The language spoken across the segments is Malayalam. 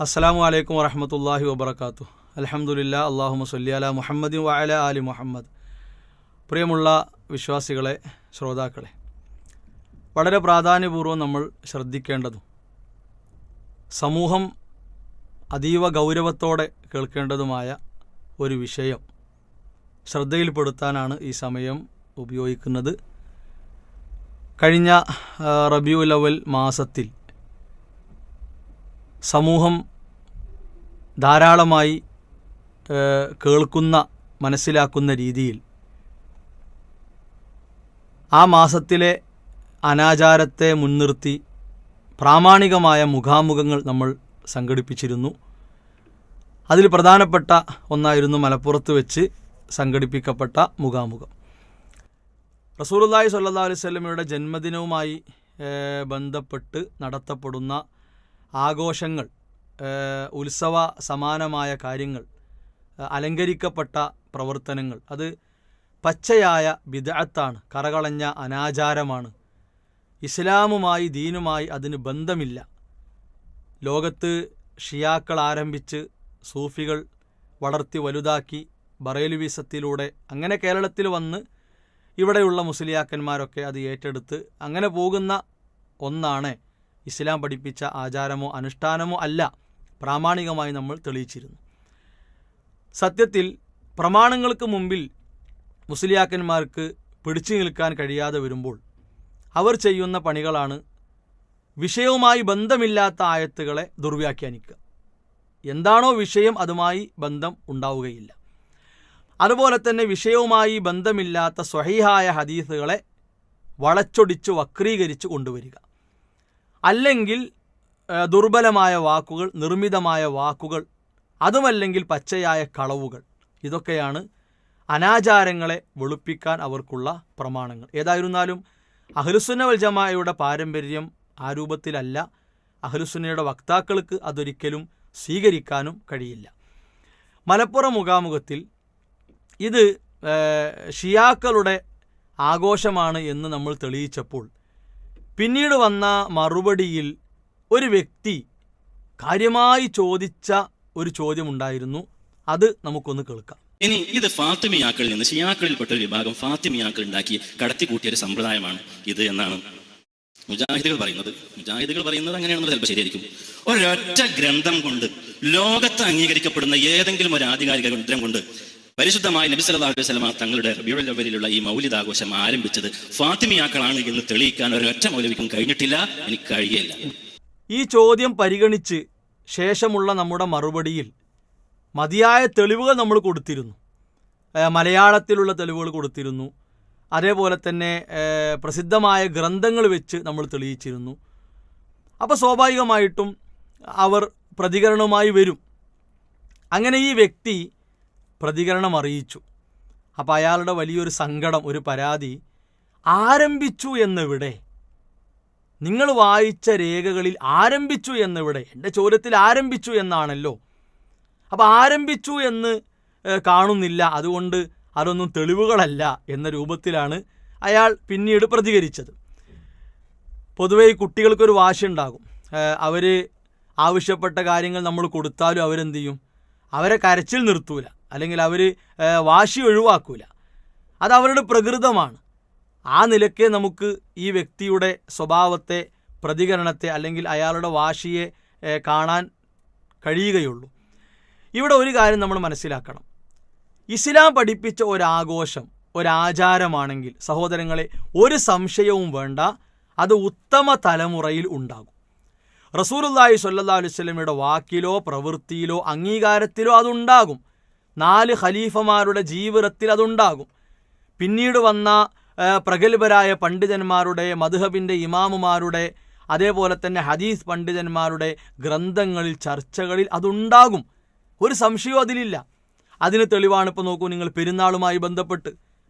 അസ്സാം വലൈക്കും വറഹമത്തല്ലാഹി വബർക്കാത്തു അലഹമുല്ല അള്ളാഹു മസ്ല്ലി അല മുഹമ്മദ് വഅല അലി മുഹമ്മദ്. പ്രിയമുള്ള വിശ്വാസികളെ ശ്രോതാക്കളെ വളരെ പ്രാധാന്യപൂർവം നമ്മൾ ശ്രദ്ധിക്കേണ്ടതും സമൂഹം അതീവ ഗൗരവത്തോടെ കേൾക്കേണ്ടതുമായ ഒരു വിഷയം ശ്രദ്ധയിൽപ്പെടുത്താനാണ് ഈ സമയം ഉപയോഗിക്കുന്നത്. കഴിഞ്ഞ റബിയുലവൽ മാസത്തിൽ സമൂഹം ധാരാളമായി കേൾക്കുന്ന മനസ്സിലാക്കുന്ന രീതിയിൽ ആ മാസത്തിലെ അനാചാരത്തെ മുൻനിർത്തി പ്രാമാണികമായ മുഖാമുഖങ്ങൾ നമ്മൾ സംഘടിപ്പിച്ചിരുന്നു. അതിൽ പ്രധാനപ്പെട്ട ഒന്നായിരുന്നു മലപ്പുറത്ത് വെച്ച് സംഘടിപ്പിക്കപ്പെട്ട മുഖാമുഖം. റസൂലുള്ളാഹി സല്ലാ അലൈഹി വസല്ലമയുടെ ജന്മദിനവുമായി ബന്ധപ്പെട്ട് നടത്തപ്പെടുന്ന ആഘോഷങ്ങൾ ഉത്സവ സമാനമായ കാര്യങ്ങൾ അലങ്കരിക്കപ്പെട്ട പ്രവർത്തനങ്ങൾ. അത് പച്ചയായ വിദഗത്താണ് കറകളഞ്ഞ അനാചാരമാണ്. ഇസ്ലാമുമായി ദീനുമായി അതിന് ബന്ധമില്ല. ലോകത്ത് ഷിയാക്കൾ ആരംഭിച്ച് സൂഫികൾ വളർത്തി വലുതാക്കി ബറേലുവീസത്തിലൂടെ അങ്ങനെ കേരളത്തിൽ വന്ന് ഇവിടെയുള്ള മുസ്ലിയാക്കന്മാരൊക്കെ അത് ഏറ്റെടുത്ത് അങ്ങനെ പോകുന്ന ഒന്നാണ് ഇസ്ലാം പഠിപ്പിച്ച ആചാരമോ അനുഷ്ഠാനമോ അല്ല പ്രാമാണികമായി നമ്മൾ തെളിയിച്ചിരുന്നു. സത്യത്തിൽ പ്രമാണങ്ങൾക്ക് മുമ്പിൽ മുസ്ലിയാക്കന്മാർക്ക് പിടിച്ചു നിൽക്കാൻ കഴിയാതെ വരുമ്പോൾ അവർ ചെയ്യുന്ന പണികളാണ് വിഷയവുമായി ബന്ധമില്ലാത്ത ആയത്തുകളെ ദുർവ്യാഖ്യാനിക്കുക. എന്താണോ വിഷയം അതുമായി ബന്ധം ഉണ്ടാവുകയില്ല. അതുപോലെ തന്നെ വിഷയവുമായി ബന്ധമില്ലാത്ത സ്വഹീഹായ ഹദീസുകളെ വളച്ചൊടിച്ച് വക്രീകരിച്ച് കൊണ്ടുവരിക. അല്ലെങ്കിൽ ദുർബലമായ വാക്കുകൾ നിർമ്മിതമായ വാക്കുകൾ അതുമല്ലെങ്കിൽ പച്ചയായ കളവുകൾ. ഇതൊക്കെയാണ് അനാചാരങ്ങളെ വെളുപ്പിക്കാൻ അവർക്കുള്ള പ്രമാണങ്ങൾ. ഏതായിരുന്നാലും അഹ്ലുസുന്ന വൽ ജമാഅയുടെ പാരമ്പര്യം ആ രൂപത്തിലല്ല. അഹ്ലുസുന്നയുടെ വക്താക്കൾക്ക് അതൊരിക്കലും സ്വീകരിക്കാനും കഴിയില്ല. മലപ്പുറം മുഖാമുഖത്തിൽ ഇത് ഷിയാക്കളുടെ ആഘോഷമാണ് എന്ന് നമ്മൾ തെളിയിച്ചപ്പോൾ പിന്നീട് വന്ന മറുപടിയിൽ ഒരു വ്യക്തി കാര്യമായി ചോദിച്ച ഒരു ചോദ്യമുണ്ടായിരുന്നു. അത് നമുക്കൊന്ന് കേൾക്കാം. ഇനി ഇത് ഫാത്തിമിയാക്കളിൽ നിന്ന് ഷിയാക്കളിൽപ്പെട്ട ഒരു വിഭാഗം ഫാത്തിമിയാക്കൾ ഉണ്ടാക്കി കടത്തിക്കൂട്ടിയ ഒരു സമ്പ്രദായമാണ് ഇത് എന്നാണ് മുജാഹിദുകൾ പറയുന്നത്. മുജാഹിദുകൾ പറയുന്നത് അങ്ങനെയാണെന്ന് ചിലപ്പോൾ ശരിയായിരിക്കും. ഒരൊറ്റ ഗ്രന്ഥം കൊണ്ട് ലോകത്ത് അംഗീകരിക്കപ്പെടുന്ന ഏതെങ്കിലും ഒരു ആധികാരിക ഗ്രന്ഥം കൊണ്ട് പരിശുദ്ധമായ നബി സല്ലല്ലാഹു അലൈഹി വസല്ലമ തങ്ങളുടെ അവലിലുള്ള ഈ മൗലിദാഘോഷം ആരംഭിച്ചത് ഫാത്തിമിയാക്കളാണ് എന്ന് തെളിയിക്കാൻ ഒരൊറ്റ മൗലവിക്കും കഴിഞ്ഞിട്ടില്ല. എനിക്ക് കഴിയില്ല ഈ ചോദ്യം പരിഗണിച്ച് ശേഷമുള്ള നമ്മുടെ മറുപടിയിൽ മതിയായ തെളിവുകൾ നമ്മൾ കൊടുത്തിരുന്നു. മലയാളത്തിലുള്ള തെളിവുകൾ കൊടുത്തിരുന്നു. അതേപോലെ തന്നെ പ്രസിദ്ധമായ ഗ്രന്ഥങ്ങൾ വെച്ച് നമ്മൾ തെളിയിച്ചിരുന്നു. അപ്പോൾ സ്വാഭാവികമായിട്ടും അവർ പ്രതികരണവുമായി വരും. അങ്ങനെ ഈ വ്യക്തി പ്രതികരണം അറിയിച്ചു അപ്പോൾ അയാളുടെ വലിയൊരു സങ്കടം ഒരു പരാതി ആരംഭിച്ചു എന്നിവിടെ? നിങ്ങൾ വായിച്ച രേഖകളിൽ ആരംഭിച്ചു എന്നിവിടെ? എന്റെ ചോദ്യത്തിൽ ആരംഭിച്ചു എന്നാണല്ലോ. അപ്പോൾ ആരംഭിച്ചു എന്ന് കാണുന്നില്ല. അതുകൊണ്ട് അതൊന്നും തെളിവുകളല്ല എന്ന രൂപത്തിലാണ് അയാൾ പിന്നീട് പ്രതികരിച്ചത്. പൊതുവേ ഈ കുട്ടികൾക്കൊരു വാശിയുണ്ടാകും. അവർ ആവശ്യപ്പെട്ട കാര്യങ്ങൾ നമ്മൾ കൊടുത്താലും അവരെന്ത് ചെയ്യും? അവരെ കരച്ചിൽ നിർത്തൂല. അല്ലെങ്കിൽ അവർ വാശി ഒഴിവാക്കൂല. അത് അവരുടെ പ്രകൃതമാണ്. ആ നിലയ്ക്ക് നമുക്ക് ഈ വ്യക്തിയുടെ സ്വഭാവത്തെ പ്രതികരണത്തെ അല്ലെങ്കിൽ അയാളുടെ വാശിയെ കാണാൻ കഴിയുകയുള്ളൂ. ഇവിടെ ഒരു കാര്യം നമ്മൾ മനസ്സിലാക്കണം. ഇസ്ലാം പഠിപ്പിച്ച ഒരാഘോഷം ഒരാചാരമാണെങ്കിൽ സഹോദരങ്ങളെ ഒരു സംശയവും വേണ്ട. അത് ഉത്തമ തലമുറയിൽ ഉണ്ടാകും. റസൂലുള്ളാഹി സ്വല്ലല്ലാഹു അലൈഹി വസല്ലമയുടെ വാക്കിലോ പ്രവൃത്തിയിലോ അംഗീകാരത്തിലോ അതുണ്ടാകും നാല് ഖലീഫമാരുടെ ജീവിതത്തിൽ അതുണ്ടാകും. പിന്നീട് വന്ന പ്രഗത്ഭരായ പണ്ഡിതന്മാരുടെ മധുഹബിന്റെ ഇമാമുമാരുടെ അതേപോലെ തന്നെ ഹദീസ് പണ്ഡിതന്മാരുടെ ഗ്രന്ഥങ്ങളിൽ ചർച്ചകളിൽ അതുണ്ടാകും. ഒരു സംശയവും അതിലില്ല. അതിന് തെളിവാണ് ഇപ്പോൾ നോക്കൂ നിങ്ങൾ പെരുന്നാളുമായി ബന്ധപ്പെട്ട്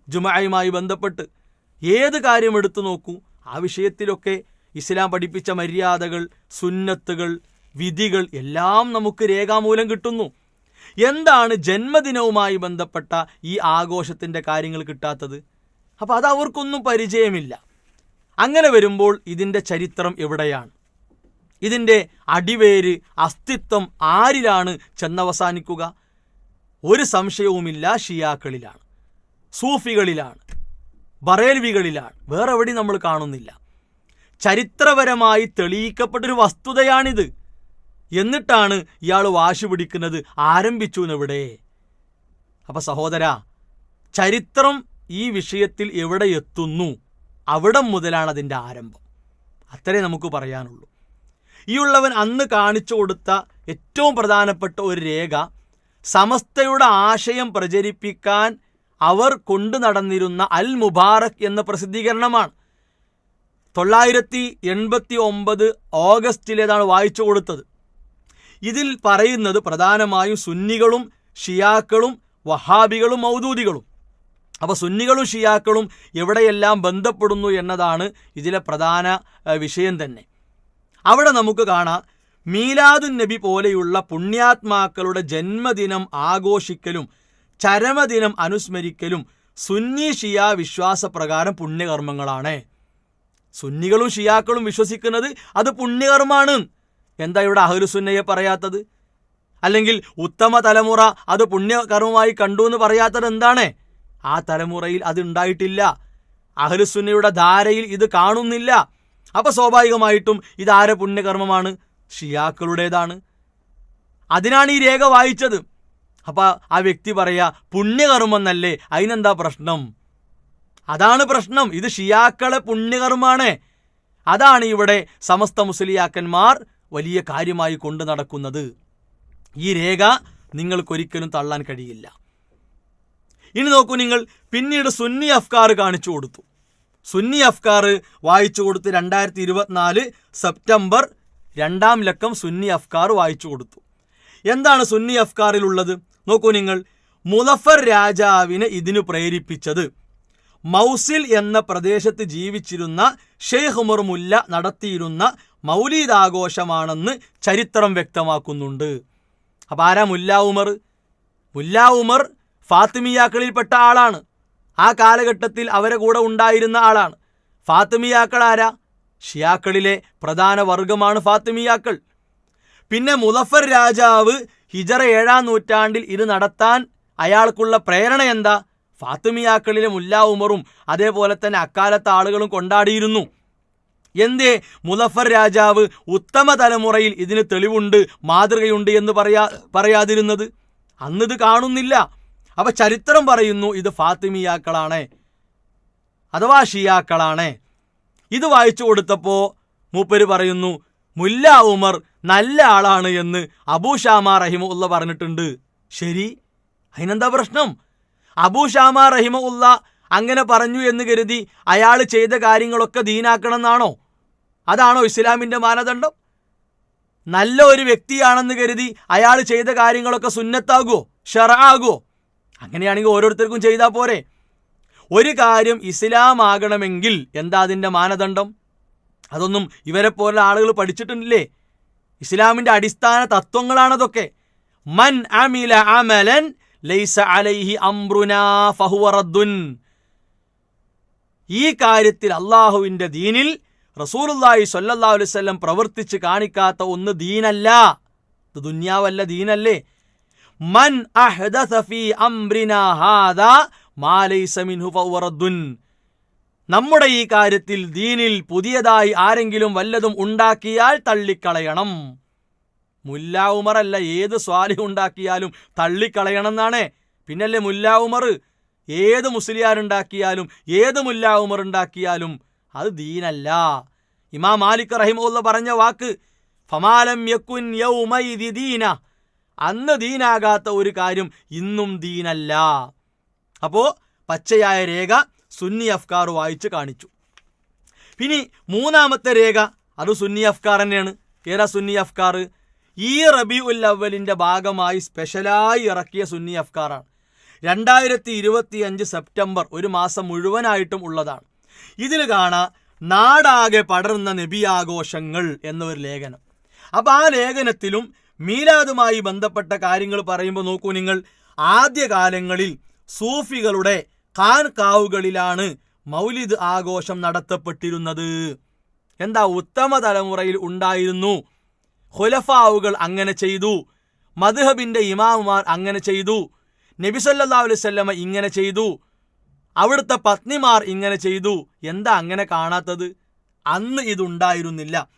ജുമയുമായി ബന്ധപ്പെട്ട് ഏത് കാര്യം എടുത്തു നോക്കൂ ആ വിഷയത്തിലൊക്കെ ഇസ്ലാം പഠിപ്പിച്ച മര്യാദകൾ സുന്നത്തുകൾ വിധികൾ എല്ലാം നമുക്ക് രേഖാമൂലം കിട്ടുന്നു. എന്താണ് ജന്മദിനവുമായി ബന്ധപ്പെട്ട ഈ ആഘോഷത്തിന്റെ കാര്യങ്ങൾ കിട്ടാത്തത്? അപ്പോൾ അത് അവർക്കൊന്നും പരിചയമില്ല. അങ്ങനെ വരുമ്പോൾ ഇതിന്റെ ചരിത്രം എവിടെയാണ്? ഇതിന്റെ അടിവേര് അസ്തിത്വം ആരിലാണ് ചെന്നവസാനിക്കുക? ഒരു സംശയവുമില്ല ഷിയാക്കളിലാണ് സൂഫികളിലാണ് ബറേൽവികളിലാണ് വേറെ എവിടെയും നമ്മൾ കാണുന്നില്ല. ചരിത്രപരമായി തെളിയിക്കപ്പെട്ടൊരു വസ്തുതയാണിത്. എന്നിട്ടാണ് ഇയാൾ വാശി പിടിക്കുന്നത്. ആരംഭിച്ചു എന്നെവിടെ അപ്പൊ സഹോദര ചരിത്രം ഈ വിഷയത്തിൽ എവിടെ എത്തുന്നു? അവിടെ മുതലാണ് അതിന്റെ ആരംഭം. അത്രേ നമുക്ക് പറയാനുള്ളൂ. ഈ ഉള്ളവൻ അന്ന് കാണിച്ചു കൊടുത്ത ഏറ്റവും പ്രധാനപ്പെട്ട ഒരു രേഖ സമസ്തയുടെ ആശയം പ്രചരിപ്പിക്കാൻ അവർ കൊണ്ടു നടന്നിരുന്ന അൽ മുബാറക് എന്ന പ്രസിദ്ധീകരണമാണ്. തൊള്ളായിരത്തി എൺപത്തി ഒമ്പത് ഓഗസ്റ്റിലേതാണ് വായിച്ചു കൊടുത്തത്. ഇതിൽ പറയുന്നത് പ്രധാനമായും സുന്നികളും ഷിയാക്കളും വഹാബികളും മൗദൂദികളും. അപ്പോൾ സുന്നികളും ഷിയാക്കളും എവിടെയെല്ലാം ബന്ധപ്പെടുന്നു എന്നതാണ് ഇതിലെ പ്രധാന വിഷയം തന്നെ. അവിടെ നമുക്ക് കാണാം മീലാദുൻ നബി പോലെയുള്ള പുണ്യാത്മാക്കളുടെ ജന്മദിനം ആഘോഷിക്കലും ചരമദിനം അനുസ്മരിക്കലും സുന്നി ഷിയ വിശ്വാസപ്രകാരം പുണ്യകർമ്മങ്ങളാണ്. സുന്നികളും ഷിയാക്കളും വിശ്വസിക്കുന്നത് അത് പുണ്യകർമ്മാണ് എന്താ ഇവിടെ അഹ്ലുസുന്നയെ പറയാത്തത്? അല്ലെങ്കിൽ ഉത്തമ തലമുറ അത് പുണ്യകർമ്മമായി കണ്ടു എന്ന് പറയാത്തത് എന്താണ്? ആ തലമുറയിൽ അത് ഉണ്ടായിട്ടില്ല. അഹ്ലുസുന്നയുടെ ധാരയിൽ ഇത് കാണുന്നില്ല. അപ്പൊ സ്വാഭാവികമായിട്ടും ഇതാരെ പുണ്യകർമ്മമാണ്? ഷിയാക്കളുടേതാണ്. അതിനാണ് ഈ രേഖ വായിച്ചത്. അപ്പൊ ആ വ്യക്തി പറയാ പുണ്യകർമ്മന്നല്ലേ? അതിനെന്താ പ്രശ്നം? അതാണ് പ്രശ്നം. ഇത് ഷിയാക്കളെ പുണ്യകർമ്മമാണ് അതാണ് ഇവിടെ സമസ്ത മുസ്ലിയാക്കന്മാർ വലിയ കാര്യമായി കൊണ്ടു നടക്കുന്നത് ഈ രേഖ നിങ്ങൾക്കൊരിക്കലും തള്ളാൻ കഴിയില്ല. ഇനി നോക്കൂ നിങ്ങൾ പിന്നീട് സുന്നി അഫ്കാർ കാണിച്ചു കൊടുത്തു. സുന്നി അഫ്കാർ വായിച്ചു കൊടുത്ത് രണ്ടായിരത്തി ഇരുപത്തിനാല് സെപ്റ്റംബർ രണ്ടാം ലക്കം സുന്നി അഫ്കാർ വായിച്ചു കൊടുത്തു. എന്താണ് സുന്നി അഫ്കാറിലുള്ളത്? നോക്കൂ നിങ്ങൾ മുലഫർ രാജാവിനെ ഇതിനു പ്രേരിപ്പിച്ചത് മൗസിൽ എന്ന പ്രദേശത്ത് ജീവിച്ചിരുന്ന ഷെയ്ഖ് ഉമർ മുല്ല നടത്തിയിരുന്ന മൗലീദ് ആഘോഷമാണെന്ന് ചരിത്രം വ്യക്തമാക്കുന്നുണ്ട്. അപ്പോൾ ആരാ മുല്ല ഉമർ? മുല്ല ഉമർ ഫാത്തിമിയാക്കളിൽപ്പെട്ട ആളാണ്. ആ കാലഘട്ടത്തിൽ അവരെ കൂടെ ഉണ്ടായിരുന്ന ആളാണ്. ഫാത്തിമിയാക്കൾ ആരാ? ഷിയാക്കളിലെ പ്രധാന വർഗമാണ് ഫാത്തിമിയാക്കൾ. പിന്നെ മുലഫർ രാജാവ് ഹിജറ ഏഴാം നൂറ്റാണ്ടിൽ ഇത് നടത്താൻ അയാൾക്കുള്ള പ്രേരണ എന്താ? ഫാത്തിമിയാക്കളിലെ മുല്ല ഉമറും അതേപോലെ തന്നെ അക്കാലത്തെ ആളുകളും കൊണ്ടാടിയിരുന്നു. എന്തേ? മുലഫർ രാജാവ് ഉത്തമ തലമുറയിൽ ഇതിന് തെളിവുണ്ട് മാതൃകയുണ്ട് എന്ന് പറയാ പറയാതിരുന്നത്? അന്നിത് കാണുന്നില്ല. അപ്പൊ ചരിത്രം പറയുന്നു ഇത് ഫാത്തിമിയാക്കളാണ്. അഥവാ ഷിയാക്കളാണ്. ഇത് വായിച്ചു കൊടുത്തപ്പോൾ മൂപ്പര് പറയുന്നു മുല്ല ഉമർ നല്ല ആളാണ് എന്ന് അബൂ ഷാമ റഹിമുല്ല പറഞ്ഞിട്ടുണ്ട്. ശരി? അതിനെന്താ പ്രശ്നം? അബൂ ഷാമ റഹിമുല്ല അങ്ങനെ പറഞ്ഞു എന്ന് കരുതി അയാൾ ചെയ്ത കാര്യങ്ങളൊക്കെ ദീനാക്കണം എന്നാണോ അതാണോ ഇസ്ലാമിന്റെ മാനദണ്ഡം? നല്ല ഒരു വ്യക്തിയാണെന്ന് കരുതി അയാൾ ചെയ്ത കാര്യങ്ങളൊക്കെ സുന്നത്താകുമോ ഷെറാകുമോ അങ്ങനെയാണെങ്കിൽ ഓരോരുത്തർക്കും ചെയ്താൽ പോരെ. ഒരു കാര്യം ഇസ്ലാം ആകണമെങ്കിൽ എന്താ അതിന്റെ മാനദണ്ഡം? അതൊന്നും ഇവരെ പോലെ ആളുകൾ പഠിച്ചിട്ടില്ലേ? ഇസ്ലാമിന്റെ അടിസ്ഥാന തത്വങ്ങളാണതൊക്കെ മൻ അമില അമലൻ ലൈസ അലൈഹി അംറുനാ ഫഹുവ റദ്ദുൻ. ഈ കാര്യത്തിൽ അള്ളാഹുവിന്റെ ദീനിൽ റസൂലുള്ളാഹി സ്വല്ലല്ലാഹു അലൈഹി വസല്ലം പ്രവർത്തിച്ച് കാണിക്കാത്ത ഒന്ന് ദീനല്ല. ഇത് ദുന്യാവല്ല ദീനല്ലേ? മൻ ഫീ ഹാദാ നമ്മുടെ ഈ കാര്യത്തിൽ ദീനിൽ പുതിയതായി ആരെങ്കിലും വല്ലതും ഉണ്ടാക്കിയാൽ തള്ളിക്കളയണം. മുല്ല ഉമറല്ല ഏത് സ്വാലി ഉണ്ടാക്കിയാലും തള്ളിക്കളയണം എന്നാണ് പിന്നല്ലേ മുല്ല ഉമർ? ഏത് മുസ്ലിയാരുണ്ടാക്കിയാലും ഏത് മുല്ല ഉമർ ഉണ്ടാക്കിയാലും അത് ദീനല്ല. ഇമാം മാലിക് റഹിമുള്ള പറഞ്ഞ വാക്ക് ഫമാലം യക്കുൻ യൗമൈദി ദീന. അന്ന് ദീനാകാത്ത ഒരു കാര്യം ഇന്നും ദീനല്ല. അപ്പോ പച്ചയായ രേഖ സുന്നി അഫ്കാർ വായിച്ച് കാണിച്ചു. ഇനി മൂന്നാമത്തെ രേഖ അത് സുന്നി അഫ്കാർ തന്നെയാണ്. ഏതാ സുന്നി അഫ്കാർ? ഈ റബി ഉൽ അവലിന്റെ ഭാഗമായി സ്പെഷ്യലായി ഇറക്കിയ സുന്നി അഫ്കാറാണ്. രണ്ടായിരത്തി ഇരുപത്തി അഞ്ച് സെപ്റ്റംബർ ഒരു മാസം മുഴുവനായിട്ടും ഉള്ളതാണ്. ഇതിൽ കാണാം നാടാകെ പടർന്ന നബിയാഘോഷങ്ങൾ എന്നൊരു ലേഖനം. അപ്പം ആ ലേഖനത്തിലും മീലാദുമായി ബന്ധപ്പെട്ട കാര്യങ്ങൾ പറയുമ്പോൾ നോക്കൂ നിങ്ങൾ. ആദ്യകാലങ്ങളിൽ സൂഫികളുടെ ഖാൻകാവുകളിലാണ് മൗലിദ് ആഘോഷം നടത്തപ്പെട്ടിരുന്നത്. എന്താ ഉത്തമ തലമുറയിൽ ഉണ്ടായിരുന്നു. ഹുലഫാവുകൾ അങ്ങനെ ചെയ്തു. മദ്ഹബിന്റെ ഇമാമുമാർ അങ്ങനെ ചെയ്തു. നബിസല്ലാ വസല്ലമ ഇങ്ങനെ ചെയ്തു. അവിടുത്തെ പത്നിമാർ ഇങ്ങനെ ചെയ്തു. എന്താ അങ്ങനെ കാണാത്തത്? അന്ന് ഇതുണ്ടായിരുന്നില്ല.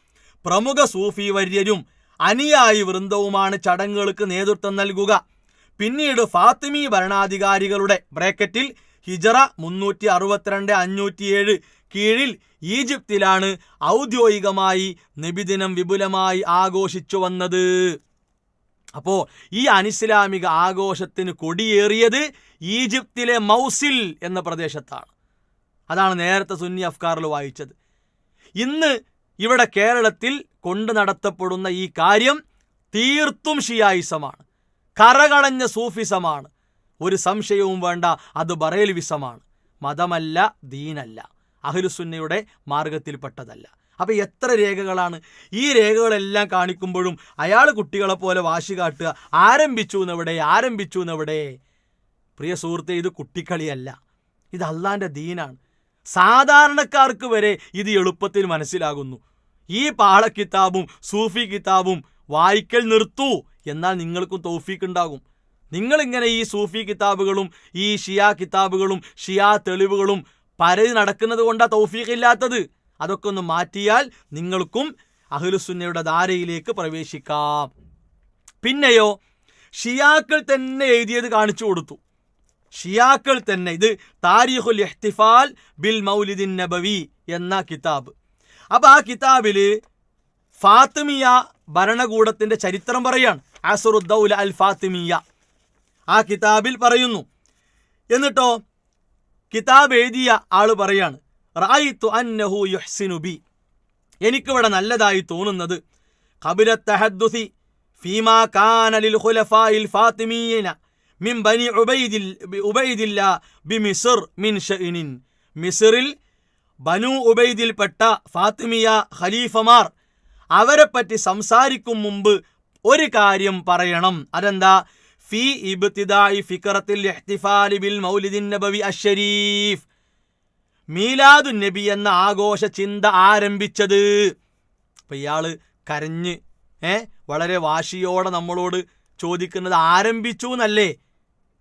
പ്രമുഖ സൂഫി വര്യരും അനിയായി വൃന്ദവുമാണ് ചടങ്ങുകൾക്ക് നേതൃത്വം നൽകുക. പിന്നീട് ഫാത്തിമി ഭരണാധികാരികളുടെ ബ്രാക്കറ്റിൽ ഹിജറ മുന്നൂറ്റി അറുപത്തിരണ്ട് അഞ്ഞൂറ്റിയേഴ് കീഴിൽ ഈജിപ്തിലാണ് ഔദ്യോഗികമായി നബിദിനം വിപുലമായി ആഘോഷിച്ചു വന്നത്. അപ്പോൾ ഈ അനിസ്ലാമിക ആഘോഷത്തിന് കൊടിയേറിയത് ഈജിപ്തിലെ മൗസിൽ എന്ന പ്രദേശത്താണ്. അതാണ് നേരത്തെ സുന്നി അഫ്കാറിൽ വായിച്ചത്. ഇന്ന് ഇവിടെ കേരളത്തിൽ കൊണ്ടു നടത്തപ്പെടുന്ന ഈ കാര്യം തീർത്തും ഷിയായിസമാണ്. കറകളഞ്ഞ സൂഫിസമാണ്. ഒരു സംശയവും വേണ്ട അത് ബറേൽവിസമാണ്. മതമല്ല ദീനല്ല. അഹ്ലുസുന്നയുടെ മാർഗത്തിൽപ്പെട്ടതല്ല അപ്പൊ എത്ര രേഖകളാണ്? ഈ രേഖകളെല്ലാം കാണിക്കുമ്പോഴും അയാൾ കുട്ടികളെ പോലെ വാശി കാട്ടുക. ആരംഭിച്ചു എന്നെവിടെ? ആരംഭിച്ചു എന്നെവിടെ? പ്രിയ സുഹൃത്തെ ഇത് കുട്ടിക്കളിയല്ല. ഇത് അള്ളാന്റെ ദീനാണ്. സാധാരണക്കാർക്ക് വരെ ഇത് എളുപ്പത്തിൽ മനസ്സിലാകുന്നു. ഈ പാളക്കിതാബും സൂഫി കിതാബും വായിക്കൽ നിർത്തൂ എന്നാൽ നിങ്ങൾക്കും തൗഫീക്ക് ഉണ്ടാകും നിങ്ങളിങ്ങനെ ഈ സൂഫി കിതാബുകളും ഈ ഷിയാ കിതാബുകളും ഷിയാ തെളിവുകളും പരതി നടക്കുന്നത് കൊണ്ടാണ് തൗഫീഖ് ഇല്ലാത്തത് അതൊക്കെ ഒന്ന് മാറ്റിയാൽ നിങ്ങൾക്കും അഹ്ലുസുന്നയുടെ ധാരയിലേക്ക് പ്രവേശിക്കാം. പിന്നെയോ ഷിയാക്കൾ തന്നെ എഴുതിയത് കാണിച്ചു കൊടുത്തു. ഷിയാക്കൾ തന്നെ ഇത് താരിഖുൽ എഹ്തിഫാൽ ബിൽ മൗലിദിൻ നബവി എന്ന കിതാബ്. അപ്പോൾ ആ കിതാബിൽ ഫാത്തിമിയ ഭരണകൂടത്തിന്റെ ചരിത്രം പറയാണ്. അസറുദ്ദൗല അൽ ഫാത്തിമിയ. ആ കിതാബിൽ പറയുന്നു. എന്നിട്ടോ കിതാബ് എഴുതിയ ആൾ പറയാണ്. റായിത്തു അന്നഹു യുഹ്സിനു ബി. എനിക്കിവിടെ നല്ലതായി തോന്നുന്നത് ഖബില തഹദ്ദുസി ഫീമാ കാന ലിൽ ഖുലഫായിൽ ഫാത്തിമീന മിൻ ബനി ഉബൈദിൽ ഉബൈദില്ല ബി മിസ്ർ മിൻ ഷഇനിൻ മിസ്റിൽ ബനു ഉബൈദിൽപ്പെട്ട ഫാത്തിമിയ ഖലീഫമാർ അവരെപ്പറ്റി സംസാരിക്കും മുമ്പ് ഒരു കാര്യം പറയണം. അതെന്താ? ഫി ഇബ്തിദായി ഫിക്റത്തിൽ ഇഹ്തിഫാലി ബിൽ മൗലിദിൻ നബവി അഷ്ശരീഫ് മീലാദു നബി എന്ന ആഘോഷ ചിന്ത ആരംഭിച്ചത്. അപ്പൊ ഇയാൾ കരഞ്ഞ് ഏ വളരെ വാശിയോടെ നമ്മളോട് ചോദിക്കുന്നത് ആരംഭിച്ചു എന്നല്ലേ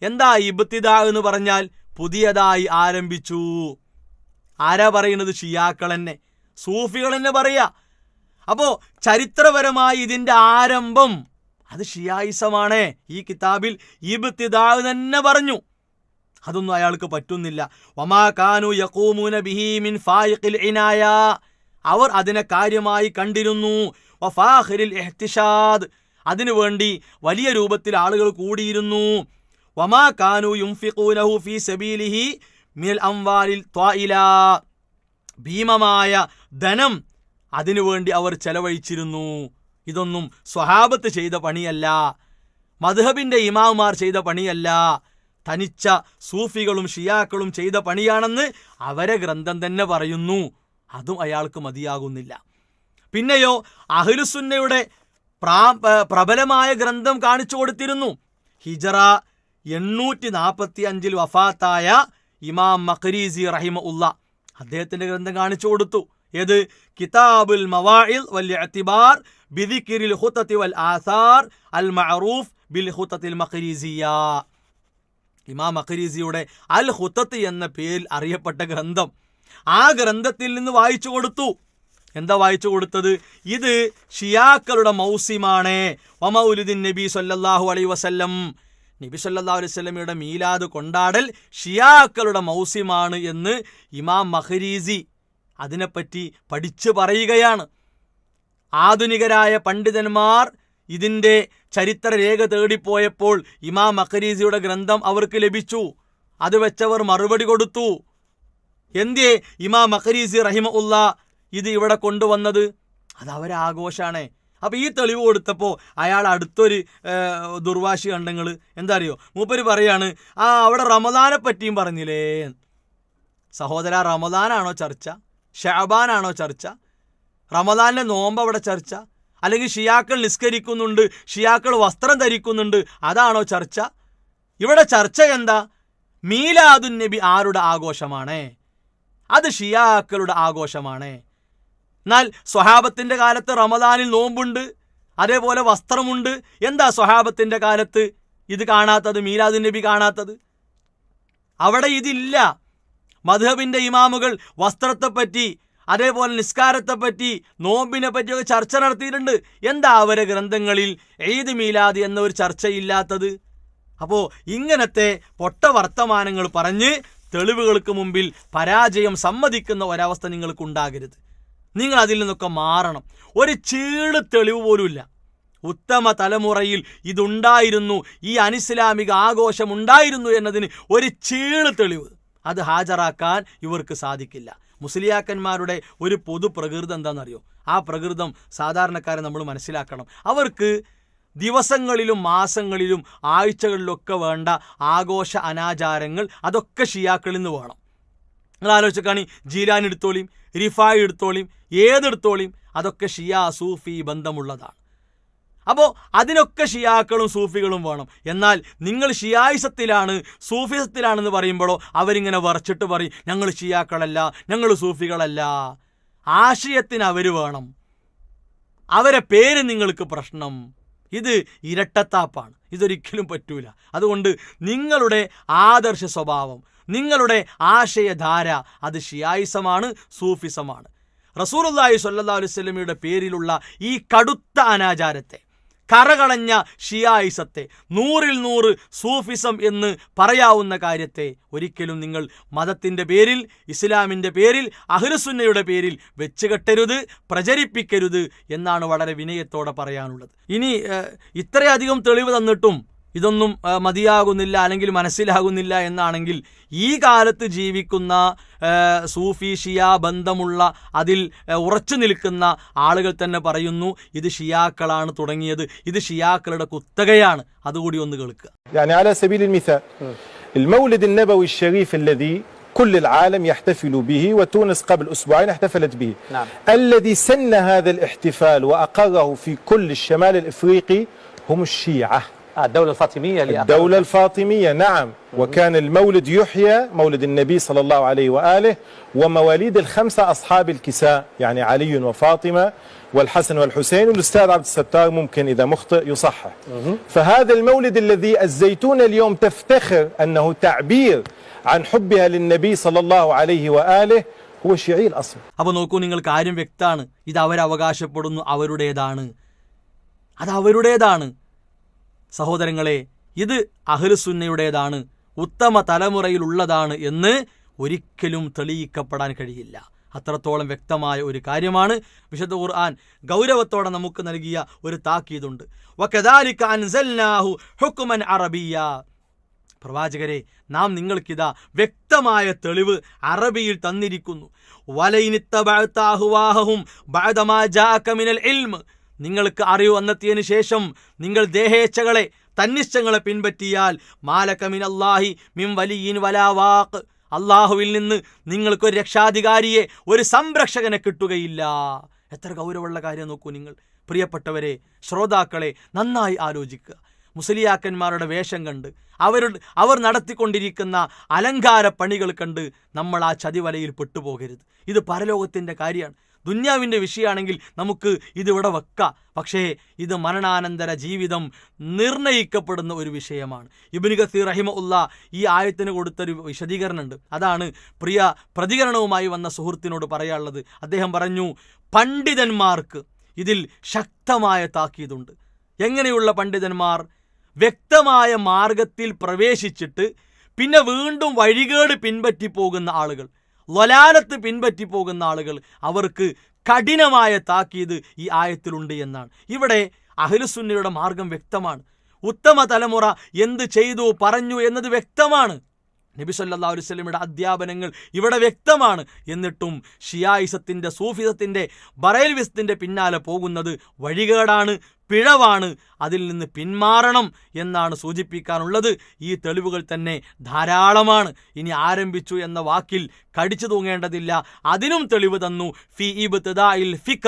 എന്താ ഇബത്തിദ എന്ന് പറഞ്ഞാൽ പുതിയതായി ആരംഭിച്ചു. ആരാ പറയുന്നത്? ഷിയാക്കൾ തന്നെ. സൂഫികൾ തന്നെ പറയാ. അപ്പോ ചരിത്രപരമായി ഇതിന്റെ ആരംഭം അത് ഷിയായിസമാണ്. ഈ കിതാബിൽ ഇബത്തിദ തന്നെ പറഞ്ഞു. അതൊന്നും അയാൾക്ക് പറ്റുന്നില്ല. വമാ കാനു യഖൂമൂന ബിഹി മിൻ ഫായിഖിൽ ഇനായ. അവർ അതിനെ കാര്യമായി കണ്ടിരുന്നു. വഫാഖിരിൽ ഇഹ്തിഷാദ്. അതിനുവേണ്ടി വലിയ രൂപത്തിൽ ആളുകൾ കൂടിയിരുന്നു. വമാ കാനു യുംഫിഖൂനഹു ഫീ സബീലിഹി മിൽ അംവാലിൽ ത്വായില ഭീമമായ ധനം അതിനുവേണ്ടി അവർ ചെലവഴിച്ചിരുന്നു. ഇതൊന്നും സ്വഹാബത്ത് ചെയ്ത പണിയല്ല. മധുഹബിന്റെ ഇമാവുമാർ ചെയ്ത പണിയല്ല. തനിച്ച സൂഫികളും ഷിയാക്കളും ചെയ്ത പണിയാണെന്ന് അവരെ ഗ്രന്ഥം തന്നെ പറയുന്നു. അതും അയാൾക്ക് മതിയാകുന്നില്ല. പിന്നെയോ അഹ്ലുസുന്നയുടെ പ്രാ- പ്രബലമായ ഗ്രന്ഥം കാണിച്ചു കൊടുത്തിരുന്നു. ഹിജറ എണ്ണൂറ്റി നാൽപ്പത്തി അഞ്ചിൽ വഫാത്തായ ഇമാം മഖരീസി റഹിമ ഉള്ള അദ്ദേഹത്തിന്റെ ഗ്രന്ഥം കാണിച്ചു കൊടുത്തു. ഏത്? കിതാബുൽ മവാഇൽ വൽ ഇഅ്തിബാർ ബിദിക്കിരിൽ ഖുത്തത്തി വൽ ആസാർ അൽ മഅറൂഫ് ബിൽ ഹുത്തത്തിൽ മഖരീസിയ. ഇമാം മഖരീസിയുടെ അൽ ഹുത്തത്ത് എന്ന പേരിൽ അറിയപ്പെട്ട ഗ്രന്ഥം ആ ഗ്രന്ഥത്തിൽ നിന്ന് വായിച്ചു കൊടുത്തു. എന്താ വായിച്ചു കൊടുത്തത്? ഇത് ഷിയാക്കളുടെ മൗസിമാണ്. വമൗലുദ്ദീൻ നബി സല്ലാഹു അലൈ വസല്ലം. നബി സല്ലാ അലൈഹി സ്വലമിയുടെ മീലാദ് കൊണ്ടാടൽ ഷിയാക്കളുടെ മൗസിമാണ് എന്ന് ഇമാം മഹരീസി അതിനെപ്പറ്റി പഠിച്ചു പറയുകയാണ്. ആധുനികരായ പണ്ഡിതന്മാർ ഇതിന്റെ ചരിത്രരേഖ തേടിപ്പോയപ്പോൾ ഇമാം മഖരീസിയുടെ ഗ്രന്ഥം അവർക്ക് ലഭിച്ചു. അത് വെച്ചവർ മറുപടി കൊടുത്തു. എന്തേ ഇമാം മഖരീസി റഹിമ ഉള്ള ഇത് ഇവിടെ കൊണ്ടുവന്നത്? അത് അവരെ ആഘോഷാണ്. അപ്പോൾ ഈ തെളിവ് കൊടുത്തപ്പോൾ അയാൾ അടുത്തൊരു ദുർവാശി കണ്ടങ്ങൾ എന്താ അറിയോ മൂപ്പര് പറയാണ് ആ അവിടെ റമദാനെ പറ്റിയും പറഞ്ഞില്ലേ. സഹോദര റമദാനാണോ ചർച്ച? ഷാബാനാണോ ചർച്ച? റമദാനിലെ നോമ്പ് അവിടെ ചർച്ച? അല്ലെങ്കിൽ ഷിയാക്കൾ നിസ്കരിക്കുന്നുണ്ട് ഷിയാക്കൾ വസ്ത്രം ധരിക്കുന്നുണ്ട്. അതാണോ ചർച്ച? ഇവിടെ ചർച്ച എന്താ? മീലാദുൻ നബി ആരുടെ ആഘോഷമാണ്? അത് ഷിയാക്കളുടെ ആഘോഷമാണ്. എന്നാൽ സ്വഹാബത്തിന്റെ കാലത്ത് റമദാനിൽ നോമ്പുണ്ട് അതേപോലെ വസ്ത്രമുണ്ട്. എന്താ സ്വഹാബത്തിന്റെ കാലത്ത്? ഇത് കാണാത്തത് മീലാദ് നബി കാണാത്തത്? അവിടെ ഇതില്ല. മധുഹബിന്റെ ഇമാമുകൾ വസ്ത്രത്തെപ്പറ്റി അതേപോലെ നിസ്കാരത്തെപ്പറ്റി നോമ്പിനെ പറ്റിയൊക്കെ ചർച്ച നടത്തിയിട്ടുണ്ട്. എന്താ അവരെ ഗ്രന്ഥങ്ങളിൽ ഏത് മീലാദ് എന്ന ഒരു ചർച്ചയില്ലാത്തത്? അപ്പോൾ ഇങ്ങനത്തെ പൊട്ട വർത്തമാനങ്ങൾ പറഞ്ഞ് തെളിവുകൾക്ക് മുമ്പിൽ പരാജയം സമ്മതിക്കുന്ന ഒരവസ്ഥ നിങ്ങൾക്ക് ഉണ്ടാകരുത് നിങ്ങൾ അതിൽ നിന്നൊക്കെ മാറണം. ഒരു ചീട് തെളിവ് പോലുമില്ല. ഉത്തമ തലമുറയിൽ ഇതുണ്ടായിരുന്നു ഈ അനിസ്ലാമിക ആഘോഷം ഉണ്ടായിരുന്നു എന്നതിന് ഒരു ചീൾ തെളിവ്. അത് ഹാജരാക്കാൻ ഇവർക്ക് സാധിക്കില്ല. മുസ്ലിയാക്കന്മാരുടെ ഒരു പൊതു പ്രകൃതം എന്താണെന്നറിയോ? ആ പ്രകൃതം സാധാരണക്കാരെ നമ്മൾ മനസ്സിലാക്കണം. അവർക്ക് ദിവസങ്ങളിലും മാസങ്ങളിലും ആഴ്ചകളിലൊക്കെ വേണ്ട ആഘോഷ അനാചാരങ്ങൾ അതൊക്കെ ഷിയാക്കളിൽ നിന്ന് വേണം. നിങ്ങൾ ആലോചിച്ചാണി ജീലാൻ എടുത്തോളിയും റിഫായ് എടുത്തോളിയും ഏതെടുത്തോളിയും അതൊക്കെ ഷിയ സൂഫി ബന്ധമുള്ളതാണ്. അപ്പോൾ അതിനൊക്കെ ഷിയാക്കളും സൂഫികളും വേണം. എന്നാൽ നിങ്ങൾ ഷിയായിസത്തിലാണ് സൂഫിസത്തിലാണെന്ന് പറയുമ്പോഴോ അവരിങ്ങനെ വറച്ചിട്ട് പറയും ഞങ്ങൾ ഷിയാക്കളല്ല ഞങ്ങൾ സൂഫികളല്ല. ആശയത്തിന് അവർ വേണം. അവരെ പേര് നിങ്ങൾക്ക് പ്രശ്നം. ഇത് ഇരട്ടത്താപ്പാണ്. ഇതൊരിക്കലും പറ്റൂല. അതുകൊണ്ട് നിങ്ങളുടെ ആദർശ സ്വഭാവം നിങ്ങളുടെ ആശയധാര അത് ഷിയായിസമാണ് സൂഫിസമാണ്. റസൂലുള്ളാഹി സ്വല്ലല്ലാഹു അലൈഹി വസല്ലമയുടെ പേരിലുള്ള ഈ കടുത്ത അനാചാരത്തെ കറകളഞ്ഞ ഷിയായിസത്തെ നൂറിൽ നൂറ് സൂഫിസം എന്ന് പറയാവുന്ന കാര്യത്തെ ഒരിക്കലും നിങ്ങൾ മതത്തിന്റെ പേരിൽ ഇസ്ലാമിന്റെ പേരിൽ അഹ്ലുസുന്നയുടെ പേരിൽ വെച്ച് കെട്ടരുത് പ്രചരിപ്പിക്കരുത് എന്നാണ് വളരെ വിനയത്തോടെ പറയാനുള്ളത്. ഇനി ഇത്രയധികം തെളിവ് തന്നിട്ടും ഇതൊന്നും ആ, മതിയാകുന്നില്ല അല്ലെങ്കിൽ മനസ്സിലാകുന്നില്ല എന്നാണെങ്കിൽ ഈ കാലത്ത് ജീവിക്കുന്ന ആ, സൂഫി ഷിയ ബന്ധമുള്ള അതിൽ ആ, ഉറച്ചു നിൽക്കുന്ന ആളുകൾ തന്നെ പറയുന്നു ഇത് ഷിയാക്കളാണ് തുടങ്ങിയത് ഇത് ഷിയാക്കളുടെ കുത്തകയാണ് അതുകൂടി ഒന്ന് കേൾക്കുക يعني على سبيل المثال المولد النبوي الشريف الذي كل العالم يحتفل به وتونس قبل أسبوعين احتفلت به نعم. الذي سن هذا الاحتفال وأقره في كل الشمال الإفريقي هم الشيعة آه، الدولة الفاطمية اللي أقرت- الدولة الفاطمية نعم وكان المولد يحيى مولد النبي صلى الله عليه وآله ومواليد الخمسة أصحاب الكساء يعني علي وفاطمة والحسن والحسين والأستاذ عبد الستار ممكن إذا مخطئ يصحح فهذا المولد الذي الزيتون اليوم تفتخر أنه تعبير عن حبها للنبي صلى الله عليه وآله هو شيعي الأصل അപ്പോൾ നോക്കൂ നിങ്ങൾ കാര്യം വ്യക്തമാണ് ഇത് അവരവകാശപ്പെടുന്നു അവരുടേതാണ് അത് അവരുടേതാണ് സഹോദരങ്ങളെ ഇത് അഹ്ലുസുന്നയുടേതാണ്. ഉത്തമ തലമുറയിലുള്ളതാണ് എന്ന് ഒരിക്കലും തെളിയിക്കപ്പെടാൻ കഴിയില്ല. അത്രത്തോളം വ്യക്തമായ ഒരു കാര്യമാണ് വിശുദ്ധ ഖുർആൻ. ഗൗരവത്തോടെ നമുക്ക് നൽകിയ ഒരു താക്കീതുണ്ട്. അറബിയ. പ്രവാചകരെ നാം നിങ്ങൾക്കിതാ വ്യക്തമായ തെളിവ് അറബിയിൽ തന്നിരിക്കുന്നു. വലയിനിത്തബഅത്താഹുവാഹും നിങ്ങൾക്ക് അറിവ് വന്നെത്തിയതിനു ശേഷം നിങ്ങൾ ദേഹേച്ഛകളെ തന്നിഷ്ടങ്ങളെ പിൻപറ്റിയാൽ മാലക്കമിൻ അള്ളാഹി മിൻ വലിയിൻ വലാവാക്ക് അള്ളാഹുവിൽ നിന്ന് നിങ്ങൾക്കൊരു രക്ഷാധികാരിയെ ഒരു സംരക്ഷകനെ കിട്ടുകയില്ല. എത്ര ഗൗരവമുള്ള കാര്യം നോക്കൂ നിങ്ങൾ. പ്രിയപ്പെട്ടവരെ ശ്രോതാക്കളെ നന്നായി ആലോചിക്കുക. മുസ്ലിയാക്കന്മാരുടെ വേഷം കണ്ട് അവരുടെ അവർ നടത്തിക്കൊണ്ടിരിക്കുന്ന അലങ്കാര പണികൾ കണ്ട് നമ്മൾ ആ ചതിവലയിൽ പെട്ടുപോകരുത്. ഇത് പരലോകത്തിന്റെ കാര്യമാണ്. ദുന്യാവിന്റെ വിഷയമാണെങ്കിൽ നമുക്ക് ഇതിവിടെ വെക്കാം. പക്ഷേ ഇത് മരണാനന്തര ജീവിതം നിർണയിക്കപ്പെടുന്ന ഒരു വിഷയമാണ്. ഇബിന് കസീർ റഹിമ ഉള്ള ഈ ആയത്തിന് കൊടുത്തൊരു വിശദീകരണമുണ്ട്. അതാണ് പ്രിയ പ്രതികരണവുമായി വന്ന സുഹൃത്തിനോട് പറയാനുള്ളത്. അദ്ദേഹം പറഞ്ഞു പണ്ഡിതന്മാർക്ക് ഇതിൽ ശക്തമായ താക്കീതുണ്ട്. എങ്ങനെയുള്ള പണ്ഡിതന്മാർ? വ്യക്തമായ മാർഗത്തിൽ പ്രവേശിച്ചിട്ട് പിന്നെ വീണ്ടും വഴികേട് പിൻപറ്റി പോകുന്ന ആളുകൾ. ലലാലത്ത് പിൻപറ്റി പോകുന്ന ആളുകൾ അവർക്ക് കഠിനമായ താക്കീത് ഈ ആയത്തിലുണ്ട് എന്നാണ്. ഇവിടെ അഹ്ലുസുന്നയുടെ മാർഗം വ്യക്തമാണ്. ഉത്തമ തലമുറ എന്ത് ചെയ്തു പറഞ്ഞു എന്നത് വ്യക്തമാണ്. നബി വസല്ലമയുടെ അധ്യാപനങ്ങൾ ഇവിടെ വ്യക്തമാണ്. എന്നിട്ടും ഷിയായിസത്തിന്റെ സൂഫിസത്തിന്റെ ബറേൽവിസത്തിന്റെ പിന്നാലെ പോകുന്നത് വഴികേടാണ്. പിഴവാണ് അതിൽ നിന്ന് പിന്മാറണം എന്നാണ് സൂചിപ്പിക്കാനുള്ളത്. ഈ തെളിവുകൾ തന്നെ ധാരാളമാണ്. ഇനി ആരംഭിച്ചു എന്ന വാക്കിൽ കടിച്ചു തൂങ്ങേണ്ടതില്ല. അതിനും തെളിവ് തന്നു. ഫി ഫിക്റ.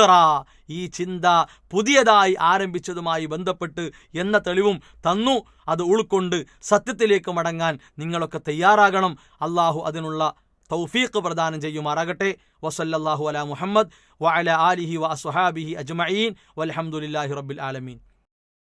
ഈ ചിന്ത പുതിയതായി ആരംഭിച്ചതുമായി ബന്ധപ്പെട്ട് എന്ന തെളിവും തന്നു. അത് ഉൾക്കൊണ്ട് സത്യത്തിലേക്ക് മടങ്ങാൻ നിങ്ങളൊക്കെ തയ്യാറാകണം. അള്ളാഹു അതിനുള്ള തൗഫീഖ് പ്രദാനം ചെയ്യുമാറാകട്ടെ. വസല്ലല്ലാഹു അലാ മുഹമ്മദ് വഅല ആലിഹി വ അസ്ഹാബിഹി അജ്മഈൻ. വൽഹംദുലില്ലാഹി റബ്ബിൽ ആലമീൻ.